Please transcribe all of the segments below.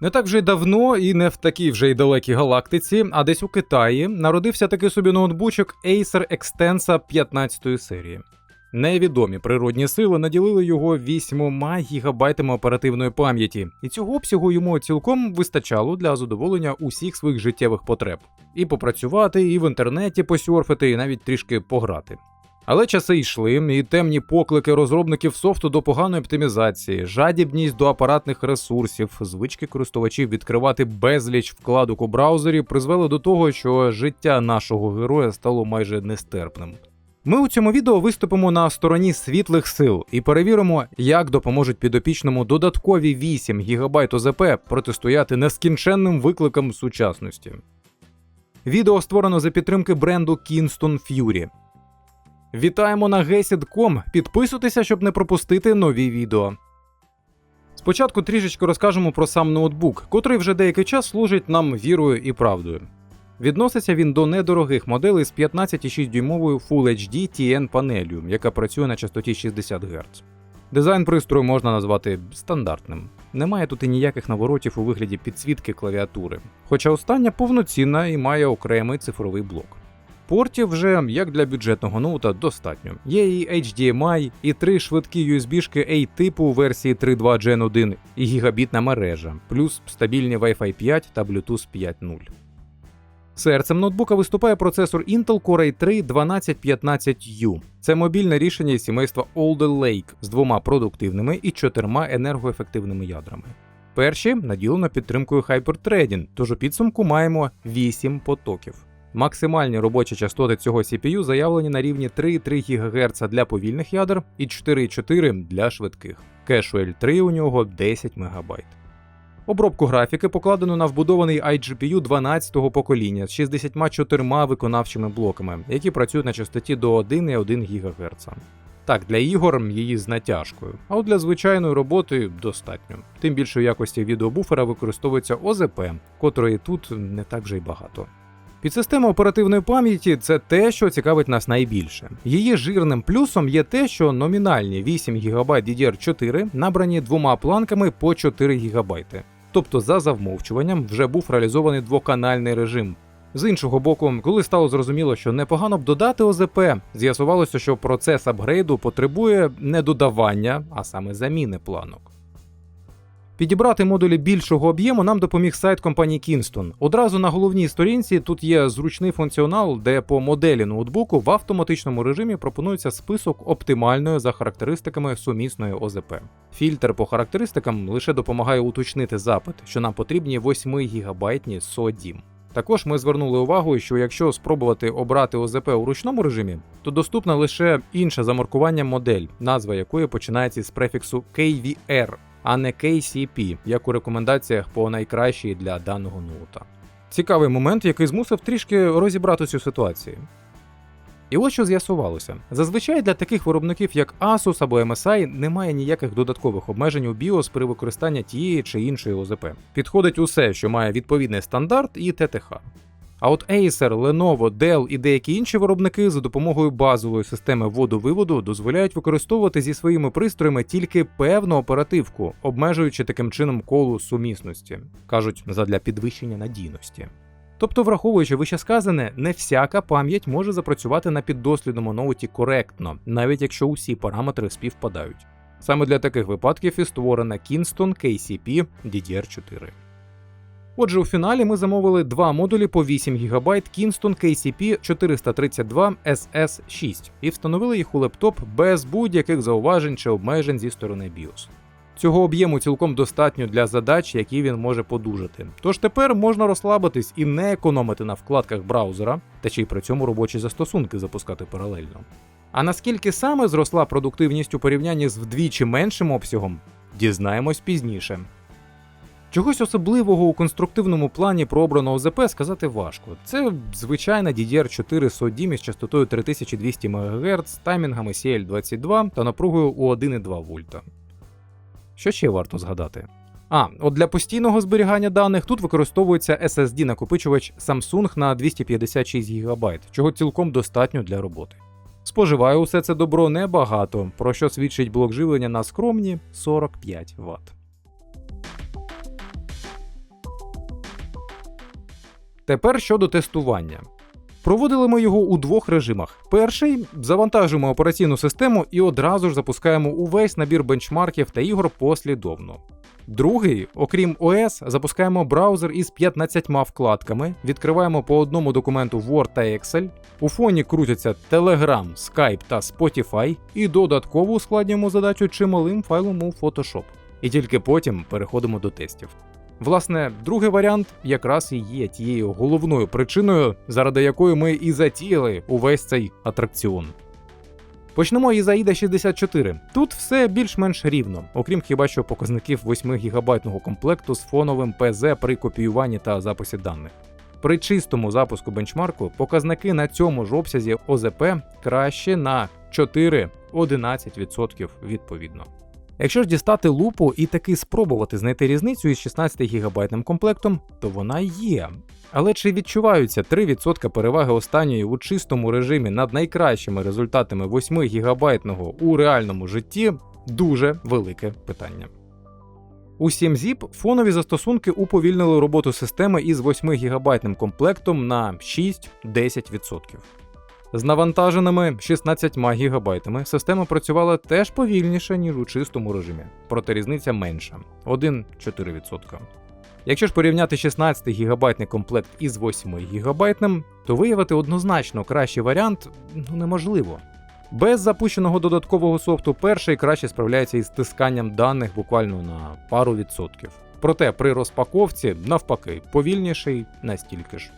Не так вже й давно і не в такій вже й далекій галактиці, а десь у Китаї народився такий собі ноутбучок Acer Extensa 15 серії. Невідомі природні сили наділили його 8 гігабайтами оперативної пам'яті, і цього обсягу йому цілком вистачало для задоволення усіх своїх життєвих потреб: і попрацювати, і в інтернеті посюрфити, і навіть трішки пограти. Але часи йшли, і темні поклики розробників софту до поганої оптимізації, жадібність до апаратних ресурсів, звички користувачів відкривати безліч вкладок у браузері призвели до того, що життя нашого героя стало майже нестерпним. Ми у цьому відео виступимо на стороні світлих сил і перевіримо, як допоможуть підопічному додаткові 8 ГБ ОЗП протистояти нескінченним викликам сучасності. Відео створено за підтримки бренду Kingston Fury. Вітаємо на Gesid.com. Підписуйтеся, щоб не пропустити нові відео. Спочатку трішечки розкажемо про сам ноутбук, котрий вже деякий час служить нам вірою і правдою. Відноситься він до недорогих моделей з 15,6 дюймовою Full HD TN панелью, яка працює на частоті 60 Гц. Дизайн пристрою можна назвати стандартним. Немає тут і ніяких наворотів у вигляді підсвітки клавіатури, хоча остання повноцінна і має окремий цифровий блок. Портів вже, як для бюджетного ноута, достатньо. Є і HDMI, і три швидкі USB-шки A типу версії 3.2 Gen 1 і гігабітна мережа, плюс стабільні Wi-Fi 5 та Bluetooth 5.0. Серцем ноутбука виступає процесор Intel Core i3 1215U. Це мобільне рішення із сімейства Alder Lake з двома продуктивними і чотирма енергоефективними ядрами. Перші наділено підтримкою Hyperthreading, тож у підсумку маємо 8 потоків. Максимальні робочі частоти цього CPU заявлені на рівні 3,3 ГГц для повільних ядер і 4,4 для швидких. Кешу L3 у нього 10 МБ. Обробку графіки покладено на вбудований iGPU 12-го покоління з 64 виконавчими блоками, які працюють на частоті до 1,1 ГГц. Так, для ігор її з натяжкою, а от для звичайної роботи достатньо. Тим більше в якості відеобуфера використовується ОЗП, котрої тут не так вже й багато. Підсистема оперативної пам'яті це те, що цікавить нас найбільше. Її жирним плюсом є те, що номінальні 8 ГБ DDR4 набрані двома планками по 4 ГБ. Тобто, за завмовчуванням вже був реалізований двоканальний режим. З іншого боку, коли стало зрозуміло, що непогано б додати ОЗП, з'ясувалося, що процес апгрейду потребує не додавання, а саме заміни планок. Підібрати модулі більшого об'єму нам допоміг сайт компанії Kingston. Одразу на головній сторінці тут є зручний функціонал, де по моделі ноутбуку в автоматичному режимі пропонується список оптимальної за характеристиками сумісної ОЗП. Фільтр по характеристикам лише допомагає уточнити запит, що нам потрібні 8 гігабайтні SODIMM. Також ми звернули увагу, що якщо спробувати обрати ОЗП у ручному режимі, то доступна лише інше замаркування модель, назва якої починається з префіксу KVR, а не KCP, як у рекомендаціях по найкращій для даного ноута. Цікавий момент, який змусив трішки розібрати цю ситуацію. І ось що з'ясувалося: зазвичай для таких виробників, як Asus або MSI, немає ніяких додаткових обмежень у BIOS при використанні тієї чи іншої ОЗП. Підходить усе, що має відповідний стандарт і ТТХ. А от Acer, Lenovo, Dell і деякі інші виробники за допомогою базової системи вводу-виводу дозволяють використовувати зі своїми пристроями тільки певну оперативку, обмежуючи таким чином колу сумісності, кажуть задля підвищення надійності. Тобто, враховуючи вищесказане, не всяка пам'ять може запрацювати на піддослідному ноуті коректно, навіть якщо усі параметри співпадають. Саме для таких випадків і створена Kingston KCP DDR4. Отже, у фіналі ми замовили два модулі по 8 ГБ Kingston KCP 432 SS6 і встановили їх у лептоп без будь-яких зауважень чи обмежень зі сторони BIOS. Цього об'єму цілком достатньо для задач, які він може подужати. Тож тепер можна розслабитись і не економити на вкладках браузера, та ще й при цьому робочі застосунки запускати паралельно. А наскільки саме зросла продуктивність у порівнянні з вдвічі меншим обсягом, дізнаємось пізніше. Чогось особливого у конструктивному плані про обрану ОЗП сказати важко. Це звичайна DDR4 SODIMM із частотою 3200 МГц, таймінгами CL22 та напругою у 1,2 вольта. Що ще варто згадати? А, от для постійного зберігання даних тут використовується SSD-накопичувач Samsung на 256 ГБ, чого цілком достатньо для роботи. Споживає усе це добро небагато, про що свідчить блок живлення на скромні 45 Вт. Тепер щодо тестування. Проводили ми його у двох режимах. Перший завантажуємо операційну систему і одразу ж запускаємо увесь набір бенчмарків та ігор послідовно. Другий, окрім OS, запускаємо браузер із 15 вкладками, відкриваємо по одному документу Word та Excel, у фоні крутяться Telegram, Skype та Spotify, і додатково ускладнюємо задачу чималим файлом у Photoshop. І тільки потім переходимо до тестів. Власне, другий варіант якраз і є тією головною причиною, заради якої ми і затіяли увесь цей атракціон. Почнемо із AIDA 64. Тут все більш-менш рівно, окрім хіба що показників 8 гігабайтного комплекту з фоновим ПЗ при копіюванні та записі даних. При чистому запуску бенчмарку показники на цьому ж обсязі ОЗП краще на 4-11% відповідно. Якщо ж дістати лупу і таки спробувати знайти різницю із 16 гігабайтним комплектом, то вона є. Але чи відчуваються 3% переваги останньої у чистому режимі над найкращими результатами 8 гігабайтного у реальному житті дуже велике питання. У 7-ZIP фонові застосунки уповільнили роботу системи із 8 гігабайтним комплектом на 6-10%. З навантаженими 16 гігабайтами система працювала теж повільніше, ніж у чистому режимі, проте різниця менша 1-4%. Якщо ж порівняти 16 гігабайтний комплект із 8 гігабайтним, то виявити однозначно кращий варіант ну, неможливо. Без запущеного додаткового софту перший краще справляється із стисканням даних буквально на пару відсотків. Проте при розпаковці, навпаки, повільніший настільки ж.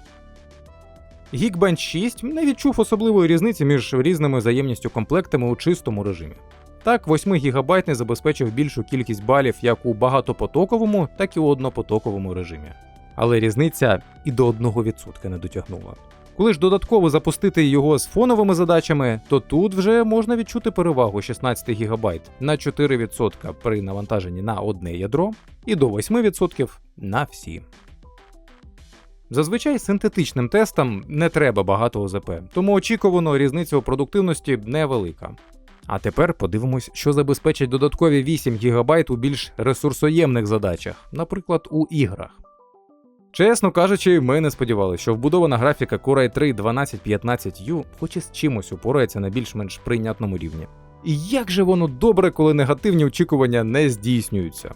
Geekbench 6 не відчув особливої різниці між різними взаємністю комплектами у чистому режимі. Так, 8 гігабайтний забезпечив більшу кількість балів як у багатопотоковому, так і у однопотоковому режимі. Але різниця і до 1% не дотягнула. Коли ж додатково запустити його з фоновими задачами, то тут вже можна відчути перевагу 16 ГБ на 4% при навантаженні на одне ядро і до 8% на всі. Зазвичай синтетичним тестам не треба багато ОЗП, тому очікувано різниця у продуктивності невелика. А тепер подивимось, що забезпечить додаткові 8 ГБ у більш ресурсоємних задачах, наприклад, у іграх. Чесно кажучи, ми не сподівалися, що вбудована графіка Core i 3 1215U хоч і з чимось упорається на більш-менш прийнятному рівні. І як же воно добре, коли негативні очікування не здійснюються.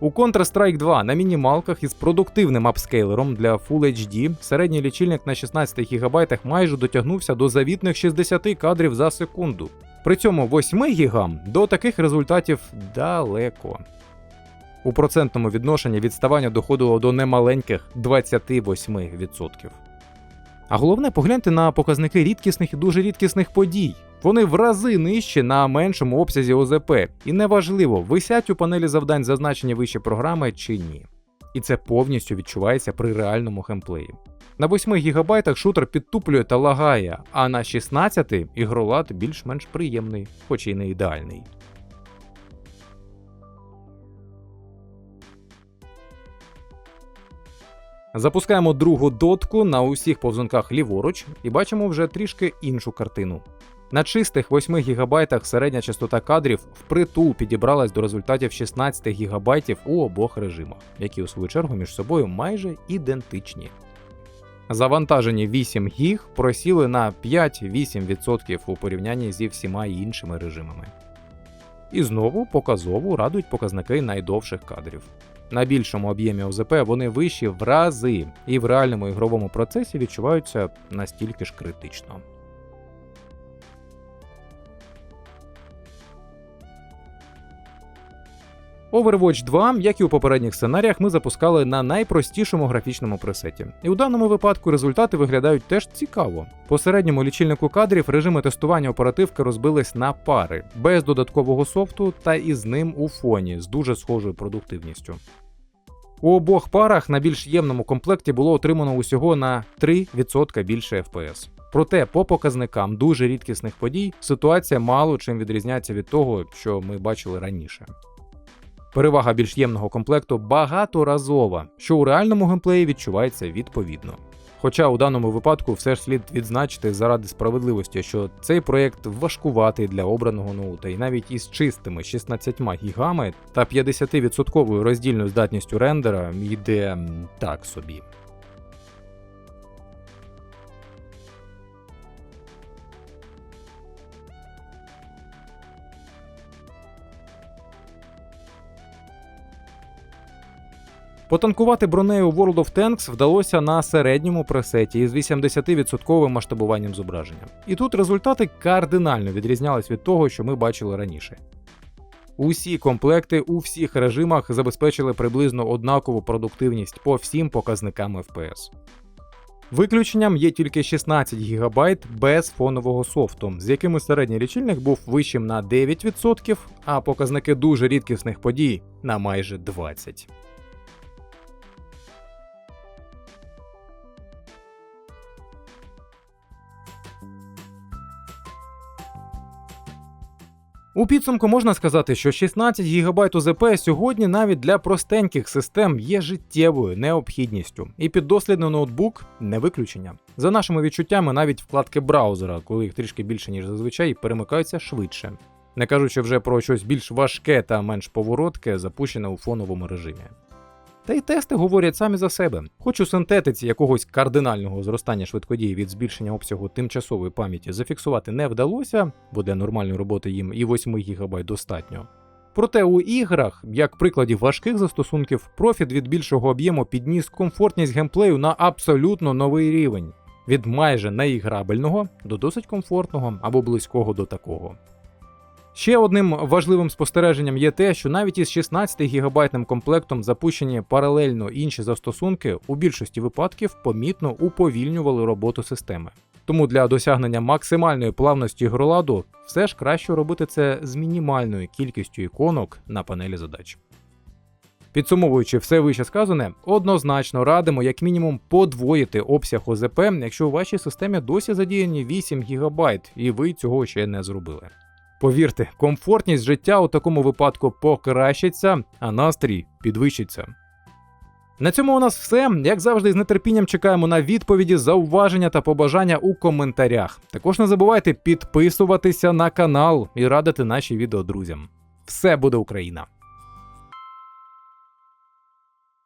У Counter-Strike 2 на мінімалках із продуктивним апскейлером для Full HD середній лічильник на 16 ГБ майже дотягнувся до завітних 60 кадрів за секунду. При цьому 8 гігам до таких результатів далеко. У процентному відношенні відставання доходило до немаленьких 28%. А головне, погляньте на показники рідкісних і дуже рідкісних подій. Вони в рази нижчі на меншому обсязі ОЗП, і неважливо, висять у панелі завдань зазначені вищі програми чи ні. І це повністю відчувається при реальному геймплеї. На 8 ГБ шутер підтуплює та лагає, а на 16 ігролад більш-менш приємний, хоч і не ідеальний. Запускаємо другу дотку на усіх повзунках ліворуч і бачимо вже трішки іншу картину. На чистих 8 ГБ середня частота кадрів впритул підібралась до результатів 16 ГБ у обох режимах, які у свою чергу між собою майже ідентичні. Завантажені 8 гіг просіли на 5-8% у порівнянні зі всіма іншими режимами. І знову показово радують показники найдовших кадрів. На більшому об'ємі ОЗП вони вищі в рази і в реальному ігровому процесі відчуваються настільки ж критично. Overwatch 2, як і у попередніх сценаріях, ми запускали на найпростішому графічному пресеті. І у даному випадку результати виглядають теж цікаво. По середньому лічильнику кадрів режими тестування оперативки розбились на пари, без додаткового софту та із ним у фоні з дуже схожою продуктивністю. У обох парах на більш ємному комплекті було отримано усього на 3% більше FPS. Проте, по показникам дуже рідкісних подій, ситуація мало чим відрізняється від того, що ми бачили раніше. Перевага більш ємного комплекту багаторазова, що у реальному геймплеї відчувається відповідно. Хоча у даному випадку все ж слід відзначити заради справедливості, що цей проєкт важкуватий для обраного ноута, і навіть із чистими 16 гігами та 50% роздільною здатністю рендера йде так собі. Потанкувати бронею World of Tanks вдалося на середньому пресеті із 80% масштабуванням зображення. І тут результати кардинально відрізнялись від того, що ми бачили раніше. Усі комплекти у всіх режимах забезпечили приблизно однакову продуктивність по всім показникам FPS. Виключенням є тільки 16 ГБ без фонового софту, з якими середній лічильник був вищим на 9%, а показники дуже рідкісних подій на майже 20%. У підсумку можна сказати, що 16 ГБ УЗП сьогодні навіть для простеньких систем є життєвою необхідністю, і піддослідний ноутбук не виключення. За нашими відчуттями, навіть вкладки браузера, коли їх трішки більше ніж зазвичай, перемикаються швидше. Не кажучи вже про щось більш важке та менш поворотке, запущене у фоновому режимі. Та й тести говорять самі за себе. Хоч у синтетиці якогось кардинального зростання швидкодії від збільшення обсягу тимчасової пам'яті зафіксувати не вдалося, бо для нормальної роботи їм і 8 ГБ достатньо. Проте у іграх, як прикладі важких застосунків, профіт від більшого об'єму підніс комфортність геймплею на абсолютно новий рівень від майже неіграбельного до досить комфортного або близького до такого. Ще одним важливим спостереженням є те, що навіть із 16 гігабайтним комплектом запущені паралельно інші застосунки у більшості випадків помітно уповільнювали роботу системи. Тому для досягнення максимальної плавності гроладу все ж краще робити це з мінімальною кількістю іконок на панелі задач. Підсумовуючи все вище сказане, однозначно радимо як мінімум подвоїти обсяг ОЗП, якщо у вашій системі досі задіяні 8 ГБ і ви цього ще не зробили. Повірте, комфортність життя у такому випадку покращиться, а настрій підвищиться. На цьому у нас все. Як завжди, з нетерпінням чекаємо на відповіді, зауваження та побажання у коментарях. Також не забувайте підписуватися на канал і радити наші відео друзям. Все буде Україна!